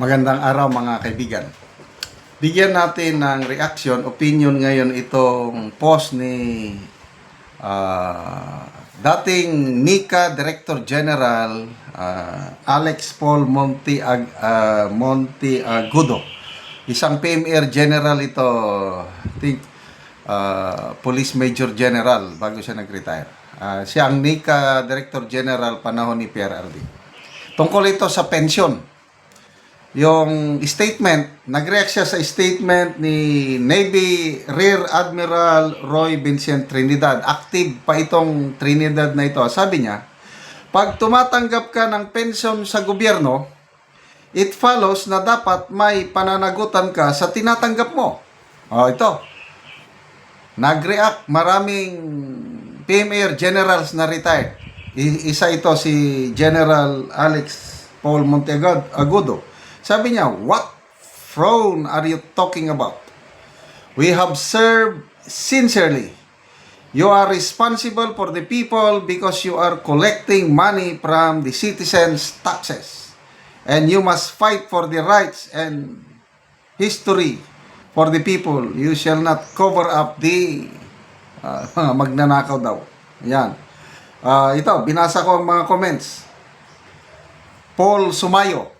Magandang araw mga kaibigan. Bigyan natin ng reaction, opinion ngayon itong post ni ah, dating NICA Director General ah, Alex Paul Monti Ag- ah, Monti Agudo. Isang PMR General ito, I think ah, Police Major General bago siya nag-retire. Ah, siya ang NICA Director General panahon ni PRRD. Tungkol ito sa pension yung statement, nag-react siya sa statement ni Navy Rear Admiral Roy Vincent Trinidad. Active pa itong Trinidad na ito. Sabi niya, pag tumatanggap ka ng pension sa gobyerno, it follows na dapat may pananagutan ka sa tinatanggap mo. Oh, ito. Nag-react maraming PMR generals na retired. Isa ito si General Alex Paul Monteagudo. Sabi niya, what throne are you talking about? We have served sincerely. You are responsible for the people because you are collecting money from the citizens' taxes. And you must fight for the rights and history for the people. You shall not cover up the uh, magnanakaw daw. Yan. Ah, ito, binasa ko ang mga comments. Paul Sumayo,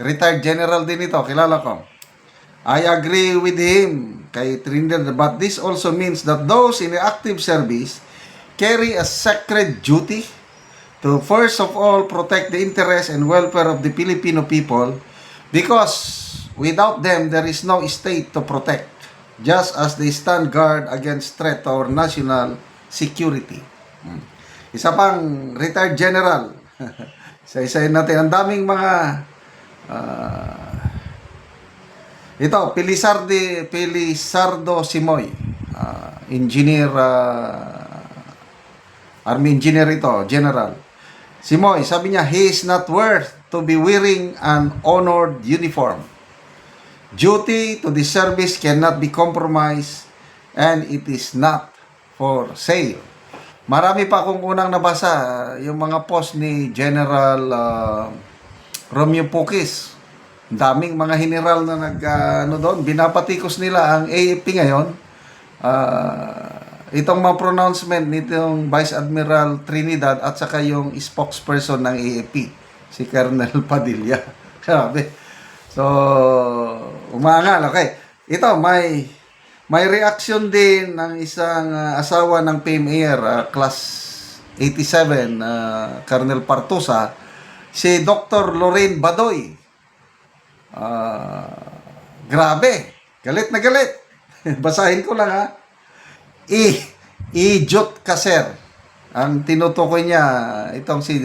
retired general din ito, kilala ko. I agree with him kay Trinidad, but this also means that those in active service carry a sacred duty to first of all protect the interest and welfare of the Filipino people because without them there is no state to protect just as they stand guard against threat to our national security. Hmm. Isa pang retired general. Isa-isayin natin. Ang daming mga ah, ito, Pilisardi, Pilisardo Simoy. ah, engineer, ah, Army engineer ito, general. Simoy, sabi niya, he is not worth to be wearing an honored uniform. Duty to the service cannot be compromised and it is not for sale. Marami pa akong unang nabasa, yung mga post ni General ah, Romeo Pukis. Daming mga general na nag ah, ano doon, binapatikos nila ang AFP ngayon. Ah, itong mga pronouncement nitong Vice Admiral Trinidad at saka yung spokesperson ng AFP, si Colonel Padilla. Grabe. So, umangal. Okay. Ito, may may reaction din ng isang ah, asawa ng PMAR, ah, class 87, uh, Colonel Partusa, si Dr. Lorraine Badoy. Ah, grabe. Galit na galit. Basahin ko lang ha. I, Ijot Kaser. Ang tinutukoy niya, itong si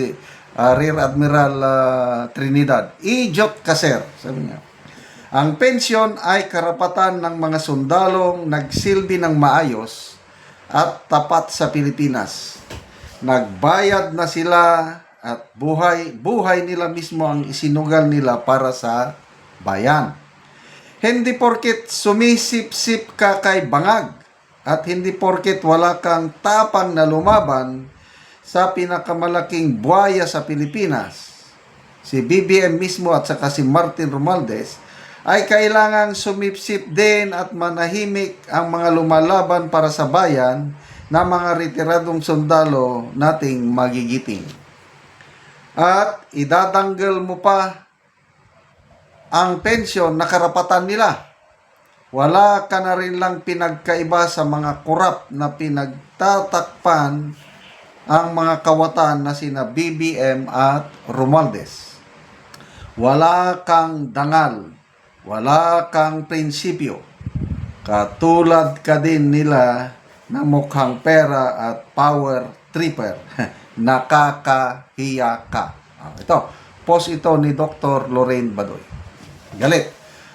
ah, Rear Admiral ah, Trinidad. Ijot Kaser. Sabi niya. Ang pensyon ay karapatan ng mga sundalong nagsilbi ng maayos at tapat sa Pilipinas. Nagbayad na sila at buhay buhay nila mismo ang isinugal nila para sa bayan. Hindi porket sumisip-sip ka kay bangag at hindi porket wala kang tapang na lumaban sa pinakamalaking buhaya sa Pilipinas si BBM mismo at saka si Martin Romualdez ay kailangang sumipsip din at manahimik ang mga lumalaban para sa bayan na mga retiradong sundalo nating magigiting. At idadanggal mo pa ang pensyon na karapatan nila. Wala ka na rin lang pinagkaiba sa mga kurap na pinagtatakpan ang mga kawatan na sina BBM at Romualdez. Wala kang dangal, wala kang prinsipyo. Katulad ka din nila na mukhang pera at power tripper. Nakakahiya ka. Ah, ito, post ito ni Dr. Lorraine Badoy. Galit.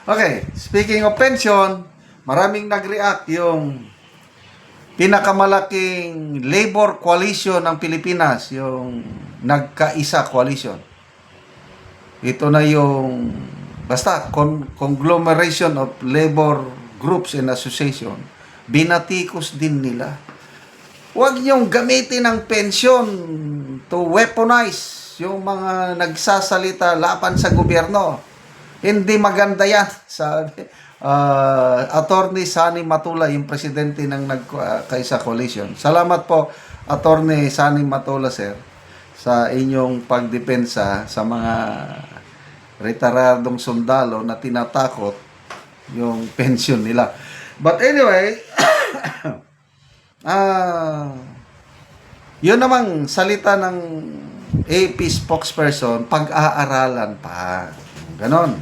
Okay, speaking of pension, maraming nag-react yung pinakamalaking labor coalition ng Pilipinas, yung nagkaisa coalition. Ito na yung basta con- conglomeration of labor groups and association. Binatikos din nila. Huwag niyong gamitin ang pensyon to weaponize yung mga nagsasalita laban sa gobyerno. Hindi maganda yan. Sabi, uh, Attorney Sani Matula, yung presidente ng nagkaisa coalition. Salamat po, Attorney Sani Matula, sir, sa inyong pagdepensa sa mga retiradong sundalo na tinatakot yung pension nila. But anyway, ah, yun namang salita ng AP spokesperson, pag-aaralan pa. Ganon.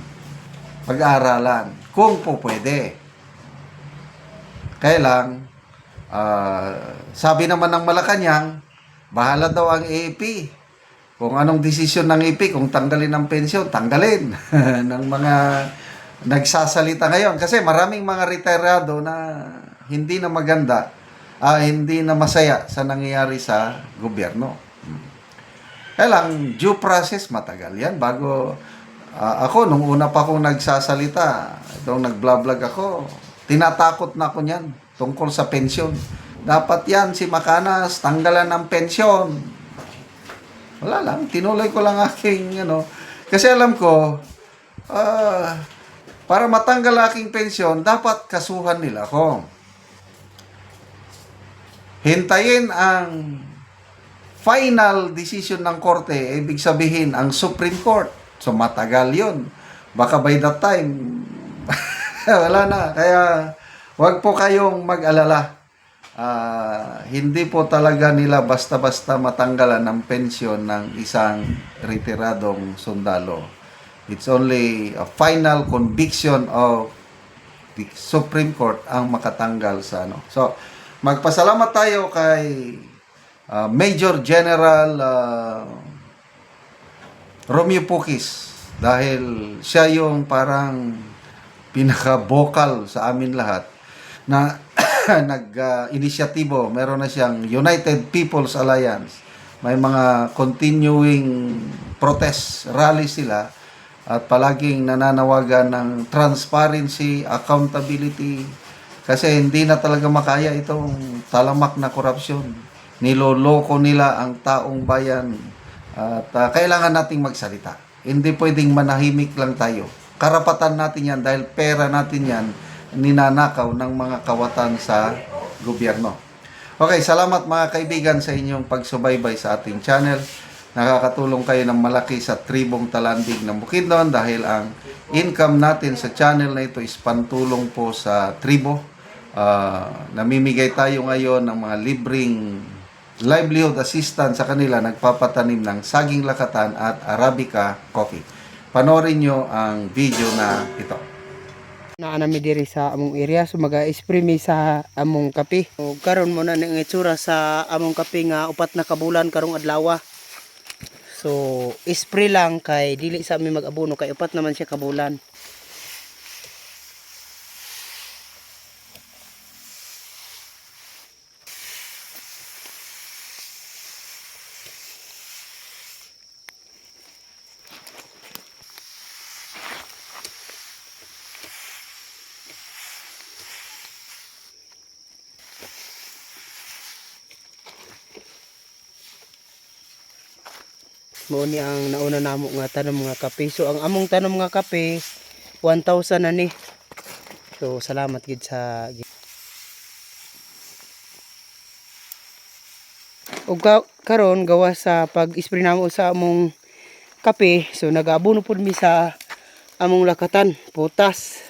Pag-aaralan. Kung po pwede. Kaya lang, ah, sabi naman ng Malacanang, bahala daw ang AP. Kung anong desisyon ng AP, kung tanggalin ang pensyon, tanggalin ng mga nagsasalita ngayon. Kasi maraming mga retirado na hindi na maganda, ah, hindi na masaya sa nangyayari sa gobyerno. Hmm. Kaya lang, due process matagal yan bago ah, ako, nung una pa akong nagsasalita, itong nag-vlog ako, tinatakot na ako niyan tungkol sa pensyon. Dapat yan, si Makanas, tanggalan ng pensyon. Wala lang, tinuloy ko lang aking, ano, kasi alam ko, ah, para matanggal aking pensyon, dapat kasuhan nila ako. Hintayin ang final decision ng korte, ibig sabihin ang Supreme Court. So matagal yun. Baka by that time, wala na. Kaya wag po kayong mag-alala. Ah, hindi po talaga nila basta-basta matanggalan ng pensyon ng isang retiradong sundalo. It's only a final conviction of the Supreme Court ang makatanggal sa ano. So, magpasalamat tayo kay ah, Major General ah, Romeo Pukis dahil siya yung parang pinaka-vocal sa amin lahat na nag-inisyatibo. Meron na siyang United People's Alliance. May mga continuing protest rally sila at palaging nananawagan ng transparency, accountability kasi hindi na talaga makaya itong talamak na korupsyon. Niloloko nila ang taong bayan at ah, kailangan nating magsalita. Hindi pwedeng manahimik lang tayo. Karapatan natin yan dahil pera natin yan ninanakaw ng mga kawatan sa gobyerno. Okay, salamat mga kaibigan sa inyong pagsubaybay sa ating channel. Nakakatulong kayo ng malaki sa tribong talandig ng Bukidnon dahil ang income natin sa channel na ito is pantulong po sa tribo. Ah, namimigay tayo ngayon ng mga libreng livelihood assistance sa kanila nagpapatanim ng saging lakatan at arabica coffee. Panorin nyo ang video na ito. na nami diri sa among area so maga-spray mi sa among kape. O karon mo na ning itsura sa among kape nga upat na kabulan karong adlaw. So spray lang kay dili sa mi mag-abono kay upat naman siya kabulan. Mao ni ang nauna namo nga tanom nga kape. So ang among tanom nga kape 1,000 na ni. So salamat gid sa Og ka- karon gawa sa pag-spray namo sa among kape, so nag-abono pud mi sa among lakatan, putas.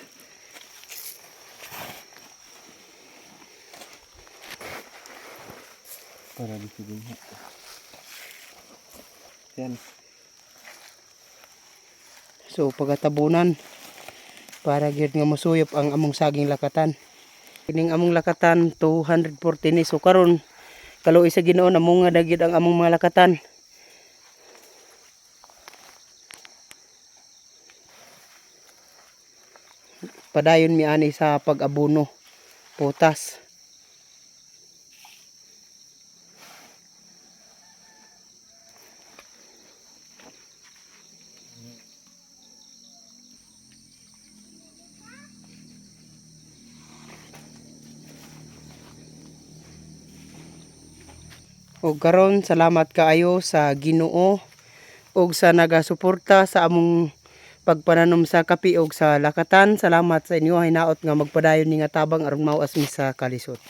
para dito din. Yan. So pagatabunan para gyud nga masuyop ang among saging lakatan. Kining among lakatan 240 ni so karon kaluoy sa Ginoo namong nga dagid ang among mga lakatan. Padayon mi ani sa pag-abono putas. Og karon salamat kaayo sa Ginoo ug sa nagasuporta sa among pagpananom sa kapi ug sa lakatan. Salamat sa inyo hinaot nga magpadayon ni nga tabang aron mauas mi sa kalisod.